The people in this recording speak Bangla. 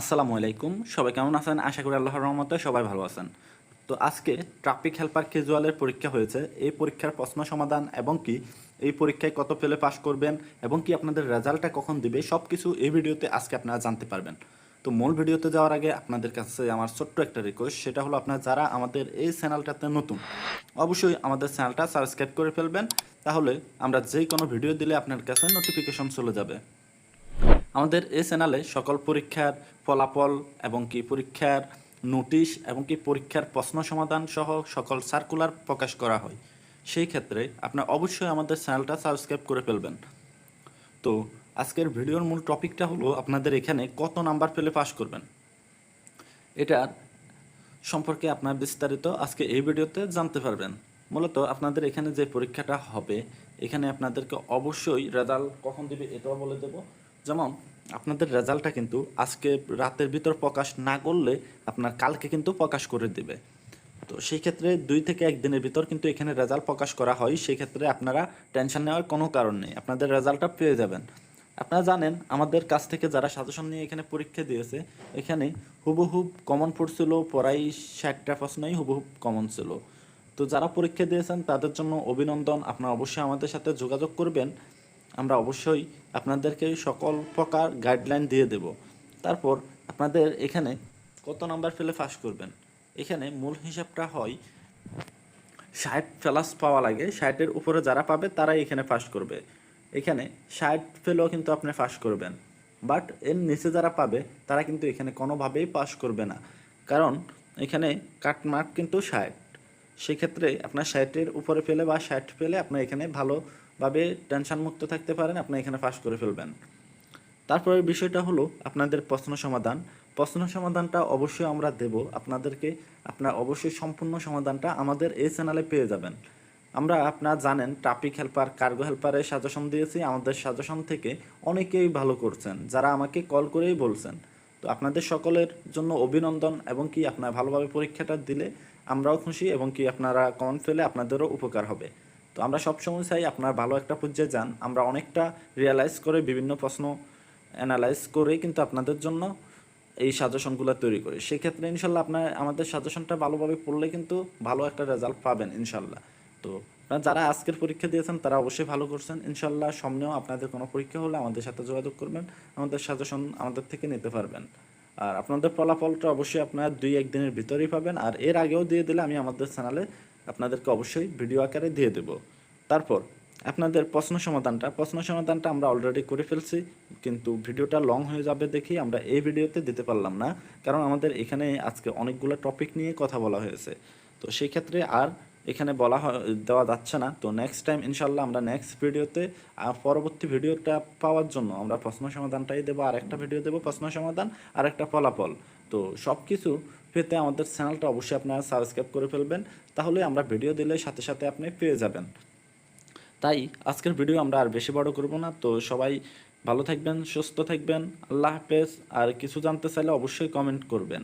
আসসালামু আলাইকুম। সবাই কেমন আছেন? আশা করি আল্লাহর রহমতে সবাই ভালো আছেন। তো আজকে ট্রাফিক হেল্পার ক্যাজুয়ালের পরীক্ষা হয়েছে। এই পরীক্ষার প্রশ্ন সমাধান এবং কি এই পরীক্ষায় কত পেলে পাশ করবেন এবং কি আপনাদের রেজাল্টটা কখন দিবে সব কিছু এই ভিডিওতে আজকে আপনারা জানতে পারবেন। তো মূল ভিডিওতে যাওয়ার আগে আপনাদের কাছে আমার ছোট্ট একটা রিকোয়েস্ট সেটা হলো আপনারা যারা আমাদের এই চ্যানেলটাতে নতুন, অবশ্যই আমাদের চ্যানেলটা সাবস্ক্রাইব করে ফেলবেন। তাহলে আমরা যেই কোনো ভিডিও দিলে আপনার কাছে নোটিফিকেশন চলে যাবে। আমাদের এই চ্যানেলে সকল পরীক্ষার ফলাফল এবং কি পরীক্ষার নোটিশ এবং কি পরীক্ষার প্রশ্ন সমাধান সহ সকল সার্কুলার প্রকাশ করা হয়। সেই ক্ষেত্রে আপনার অবশ্যই আমাদের চ্যানেলটা সাবস্ক্রাইব করে ফেলবেন। তো আজকের ভিডিওর মূল টপিকটা হলো আপনাদের এখানে কত নাম্বার পেলে পাস করবেন। এটার সম্পর্কে আপনার বিস্তারিত আজকে এই ভিডিওতে জানতে পারবেন। মূলত আপনাদের এখানে যে পরীক্ষাটা হবে, এখানে আপনাদেরকে অবশ্যই রেজাল্ট কখন দিবে এটাও বলে দেব। যেমন আপনাদের রেজাল্টটা কিন্তু আজকে রাতের ভিতর প্রকাশ না করলে আপনার কালকে কিন্তু প্রকাশ করে দেবে। তো সেই ক্ষেত্রে দুই থেকে একদিনের ভিতর কিন্তু এখানে রেজাল্ট প্রকাশ করা হয়, সেই ক্ষেত্রে আপনারা টেনশন নেওয়ার কোনো কারণ নেই, আপনাদের রেজাল্টটা পেয়ে যাবেন। আপনারা জানেন, আমাদের কাছ থেকে যারা সাজেশন নিয়ে এখানে পরীক্ষা দিয়েছে, এখানে হুবহুব কমন পড়ছিল পড়াই ষাটটা প্রশ্নই হুবহুব কমন ছিল। তো যারা পরীক্ষা দিয়েছেন, তাদের জন্য অভিনন্দন, আপনারা অবশ্যই আমাদের সাথে যোগাযোগ করবেন। আমরা অবশ্যই আপনাদেরকে সকল প্রকার গাইডলাইন দিয়ে দেব। তারপর আপনাদের এখানে কত নাম্বার ফেলে পাস করবেন? এখানে মূল হিসাবটা হয় ষাট প্লাস পাওয়া লাগে। ষাটের উপরে যারা পাবে, তারাই এখানে পাস করবে। এখানে ষাট ফেলেও কিন্তু আপনি পাস করবেন। বাট এর নিচে যারা পাবে, তারা কিন্তু এখানে কোনোভাবেই পাস করবে না। কারণ এখানে কাটমার্ক কিন্তু ষাট। সেক্ষেত্রে আপনার ষাটের উপরে ফেলে বা ষাট ফেলে আপনার এখানে ভালোভাবে টেনশন মুক্ত থাকতে পারেন, আপনি এখানে পাস করে ফেলবেন। তারপরের বিষয়টা হলো আপনাদের প্রশ্ন সমাধান। প্রশ্ন সমাধানটা অবশ্যই আমরা দেব। আপনাদেরকে আপনার অবশ্যই সম্পূর্ণ সমাধানটা আমাদের এই চ্যানেলে পেয়ে যাবেন। আমরা আপনারা জানেন ট্রাফিক হেল্পার কার্গো হেল্পারের সাজেশন দিয়েছি। আমাদের সাজেশন থেকে অনেকেই ভালো করছেন। যারা আমাকে কল করেই বলছেন। তো আপনাদের সকলের জন্য অভিনন্দন এবং কি আপনারা ভালোভাবে পরীক্ষাটা দিলে আমরাও খুশি এবং কি আপনারা কমন ফেলে আপনাদেরও উপকার হবে। তো আমরা সবসময় চাই আপনার ভালো একটা পর্যায়ে যান। আমরা অনেকটা রিয়ালাইজ করে বিভিন্ন প্রশ্ন অ্যানালাইজ করে কিন্তু আপনাদের জন্য এই সাজেশনগুলো তৈরি করি। সেক্ষেত্রে ইনশাল্লাহ আপনার আমাদের সাজেশনটা ভালোভাবে পড়লে কিন্তু ভালো একটা রেজাল্ট পাবেন ইনশাল্লাহ। তো যারা আজকের পরীক্ষা দিয়েছেন, তারা অবশ্যই ভালো করছেন। ইনশাল্লাহ সামনেও আপনাদের কোনো পরীক্ষা হলে আমাদের সাথে যোগাযোগ করবেন, আমাদের সাজেশন আমাদের থেকে নিতে পারবেন। আর আপনাদের ফলাফলটা অবশ্যই আপনারা দুই একদিনের ভিতরেই পাবেন, আর এর আগেও দিয়ে দিলে আমি আমাদের চ্যানেলে আপনাদেরকে অবশ্যই ভিডিও আকারে দিয়ে দেব। তারপর, আপনাদের প্রশ্ন সমাধানটা প্রশ্ন সমাধানটা আমরা অলরেডি করে ফেলছি, কিন্তু ভিডিওটা লং হয়ে যাবে দেখি আমরা এই ভিডিওতে দিতে পারলাম না, কারণ আমাদের এখানে আজকে অনেকগুলো টপিক নিয়ে কথা বলা হয়েছে। তো সেই ক্ষেত্রে আর এখানে বলা দেওয়া যাচ্ছে না। তো নেক্সট টাইম ইনশাল্লাহ আমরা নেক্সট ভিডিওতে পরবর্তী ভিডিওটা পাওয়ার জন্য আমরা প্রশ্ন সমাধানটাই দেবো। আর একটা ভিডিও দেবো প্রশ্ন সমাধান আর একটা ফলাফল। তো সব কিছু পেতে আমাদের চ্যানেলটা অবশ্যই আপনারা সাবস্ক্রাইব করে ফেলবেন। তাহলে আমরা ভিডিও দিলে সাথে সাথে আপনি পেয়ে যাবেন। তাই আজকের ভিডিও আমরা আর বেশি বড় করব না। তো সবাই ভালো থাকবেন, সুস্থ থাকবেন। আল্লাহ হাফেজ। আর কিছু জানতে চাইলে অবশ্যই কমেন্ট করবেন।